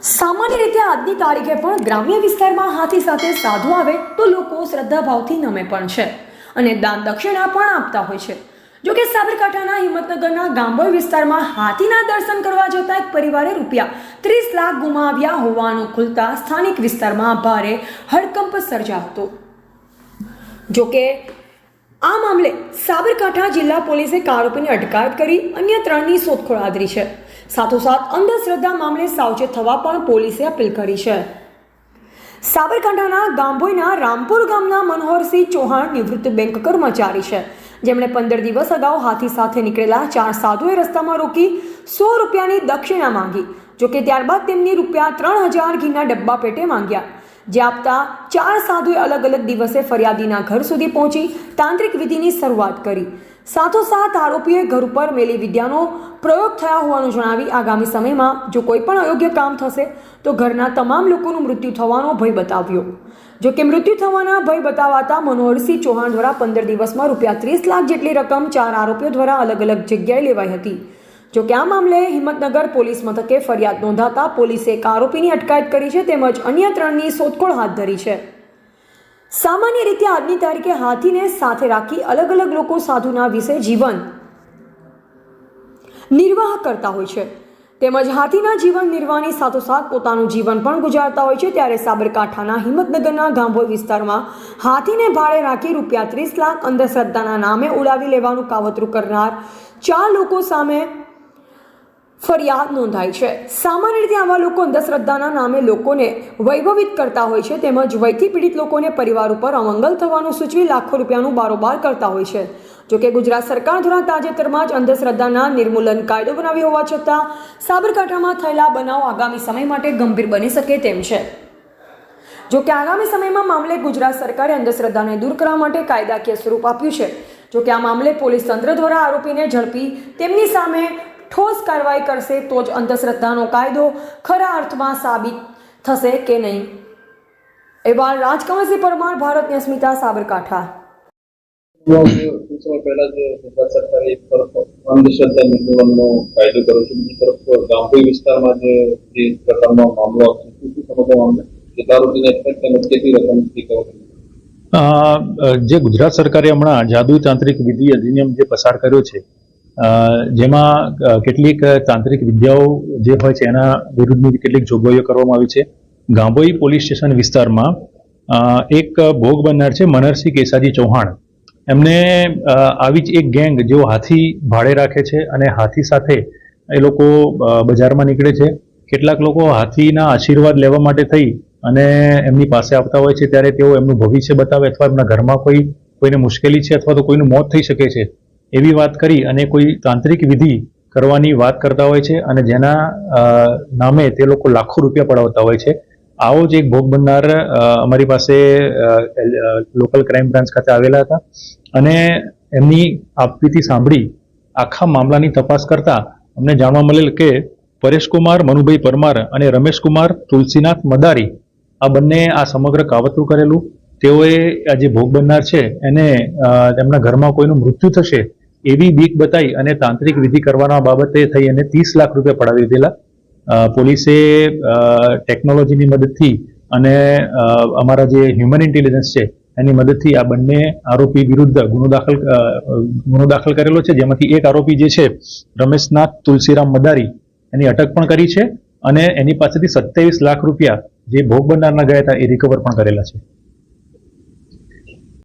સામાન્ય રીતે આજની તારીખે પણ ગ્રામ્ય વિસ્તારમાં હાથી સાથે સાધુ આવે તો લોકો શ્રદ્ધાભાવથી નમે પણ છે અને દાન દક્ષિણા પણ આપતા હોય છે. જો કે સાબરકાંઠાના હિંમતનગરના ગાંભોઈ વિસ્તારમાં હાથીના દર્શન કરવા જતા એક પરિવારે રૂપિયા ત્રીસ લાખ ગુમાવ્યા હોવાનું ખુલતા સ્થાનિક વિસ્તારમાં ભારે હડકંપ સર્જા હતો. જોકે આ મામલે સાબરકાંઠા જિલ્લા પોલીસે આરોપીની અટકાયત કરી અન્ય ત્રણની શોધખોળ આદરી છે. સાથોસાથ અંધશ્રદ્ધા મામલે સાવચેત થવા પણ પોલીસે અપીલ કરી છે. સાબરકાંઠાના ગાંભોઈના રામપુર ગામના મનોહરસિંહ ચૌહાણ નિવૃત્ત બેંક કર્મચારી છે. જેમણે પંદર દિવસ અગાઉ હાથી સાથે નીકળેલા ચાર સાધુએ રસ્તામાં રોકી સો રૂપિયાની દક્ષિણા માંગી જોકે ત્યારબાદ તેમની રૂપિયા ત્રણ હજાર ઘીના ડબ્બા પેટે માંગ્યા. જે આપતા ચાર સાધુએ અલગ અલગ દિવસે ફરિયાદીના ઘર સુધી પહોંચી તાંત્રિક વિધિની શરૂઆત કરી. સાથોસાથ આરોપીએ ઘર ઉપર મેલી વિદ્યાનો પ્રયોગ થયા હોવાનું જણાવી આગામી સમયમાં જો કોઈ પણ અયોગ્ય કામ થશે, તો ઘરના તમામ લોકોનું મૃત્યુ થવાનો ભય બતાવ્યો. જો કે મૃત્યુ થવાના ભય બતાવાતા મનોહરસિંહ ચૌહાણ દ્વારા પંદર દિવસમાં રૂપિયા ત્રીસ લાખ જેટલી રકમ ચાર આરોપીઓ દ્વારા અલગ અલગ જગ્યાએ લેવાઈ હતી. જો કે આ મામલે હિંમતનગર પોલીસ મથકે ફરિયાદ નોંધાતા પોલીસે એક આરોપીની અટકાયત કરી છે, તેમજ અન્ય ત્રણની શોધખોળ હાથ ધરી છે. સામાન્ય રીતે આજની તારીખે હાથીને સાથે રાખી અલગ અલગ લોકો સાધુના વિશે જીવન નિર્વાહ કરતા હોય છે. તેમજ હાથીના જીવન નિર્વાહની સાથોસાથ પોતાનું જીવન પણ ગુજારતા હોય છે. ત્યારે સાબરકાંઠાના હિંમતનગરના ગાંભોઈ વિસ્તારમાં હાથીને ભાડે રાખી રૂપિયા ત્રીસ લાખ અંધશ્રદ્ધાના નામે ઉડાવી લેવાનું કાવતરું કરનાર ચાર લોકો સામે ફરિયાદ નોંધાઈ છે. સામાન્ય રીતે આવા લોકો અંધશ્રદ્ધાના નામે લોકોને વૈભવિત કરતા હોય છે. તેમજ વયથી પીડિત લોકોને પરિવાર ઉપર અમંગલ થવાનું સૂચવી લાખો રૂપિયાનું બારોબાર કરતા હોય છે. જોકે ગુજરાત સરકાર દ્વારા તાજેતરમાં જ અંધશ્રદ્ધાના નિર્મૂલન કાયદો બનાવ્યો હોવા છતાં સાબરકાંઠામાં થયેલા બનાવ આગામી સમય માટે ગંભીર બની શકે તેમ છે. જો કે આગામી સમયમાં મામલે ગુજરાત સરકારે અંધશ્રદ્ધાને દૂર કરવા માટે કાયદાકીય સ્વરૂપ આપ્યું છે. જો કે આ મામલે પોલીસ તંત્ર દ્વારા આરોપીને ઝડપી તેમની સામે ઠોસ કાર્યવાહી કરશે તો જ અંધશ્રદ્ધાનો કાયદો ખરા અર્થમાં સાબિત થશે કે નહીં? એવા રાજકમલસિંહ પરમાર ભારતની અસ્મિતા સાબરકાંઠા. પહેલા જ ગુજરાત સરકારે એક તરફ અંધશ્રદ્ધા નિર્મૂલનનો કાયદો કર્યો છે બીજી તરફ ગામભોઈ વિસ્તારમાં જે જે પ્રકારનો મામલો આવશે શું મામલે તેમજ કેટલી રકમ જે ગુજરાત સરકારે હમણાં જાદુ તાંત્રિક વિધિ અધિનિયમ જે પસાર કર્યો છે જેમાં કેટલીક તાંત્રિક વિદ્યાઓ જે હોય છે, એના વિરુદ્ધની કેટલીક જોગવાઈઓ કરવામાં આવી છે. ગાંભોઈ પોલીસ સ્ટેશન વિસ્તારમાં એક ભોગ બનનાર છે મનરસિંહ કેસાજી ચૌહાણ. એમને આવી જ એક ગેંગ જેઓ હાથી ભાડે રાખે છે અને હાથી સાથે એ લોકો બજારમાં નીકળે છે. કેટલાક લોકો હાથીના આશીર્વાદ લેવા માટે થઈ અને એમની પાસે આવતા હોય છે, ત્યારે તેઓ એમનું ભવિષ્ય બતાવે અથવા એમના ઘરમાં કોઈ, કોઈને મુશ્કેલી છે અથવા તો કોઈનું મોત થઈ શકે છે. એવી વાત કરી અને કોઈ તાંત્રિક વિધિ કરવાની વાત કરતા હોય છે અને જેના નામે તે લોકો લાખો રૂપિયા પડાવતા હોય છે. આવો જ એક ભોગ બનનાર અમારી પાસે લોકલ ક્રાઇમ બ્રાન્ચ ખાતે આવેલા હતા અને એમની આપવીથી સાંભળી આખા મામલાની તપાસ કરતા અમને જાણવા મળેલ કે પરેશકુમાર મનુભાઈ પરમાર અને રમેશકુમાર તુલસીનાથ મદારી આ બંને આ સમગ્ર કાવતરું કરેલું. તેઓએ આ જે ભોગ બનનાર છે એને તેમના ઘરમાં કોઈનું મૃત્યુ થશે એવી બીક બતાવી અને તાંત્રિક વિધિ કરવાના બાબતે થઈ અને ત્રીસ લાખ રૂપિયા પડાવી દીધેલા. પોલીસે ટેકનોલોજીની મદદથી અને અમારા જે હ્યુમન ઇન્ટેલિજન્સ છે, એની મદદથી આ બંને આરોપી વિરુદ્ધ ગુનો દાખલ ગુનો દાખલ કરેલો છે. જેમાંથી એક આરોપી જે છે, રમેશનાથ તુલસીરામ મદારી, એની અટક પણ કરી છે અને એની પાસેથી સત્યાવીસ લાખ રૂપિયા જે ભોગ બનનારના ગયા હતા, એ રિકવર પણ કરેલા છે.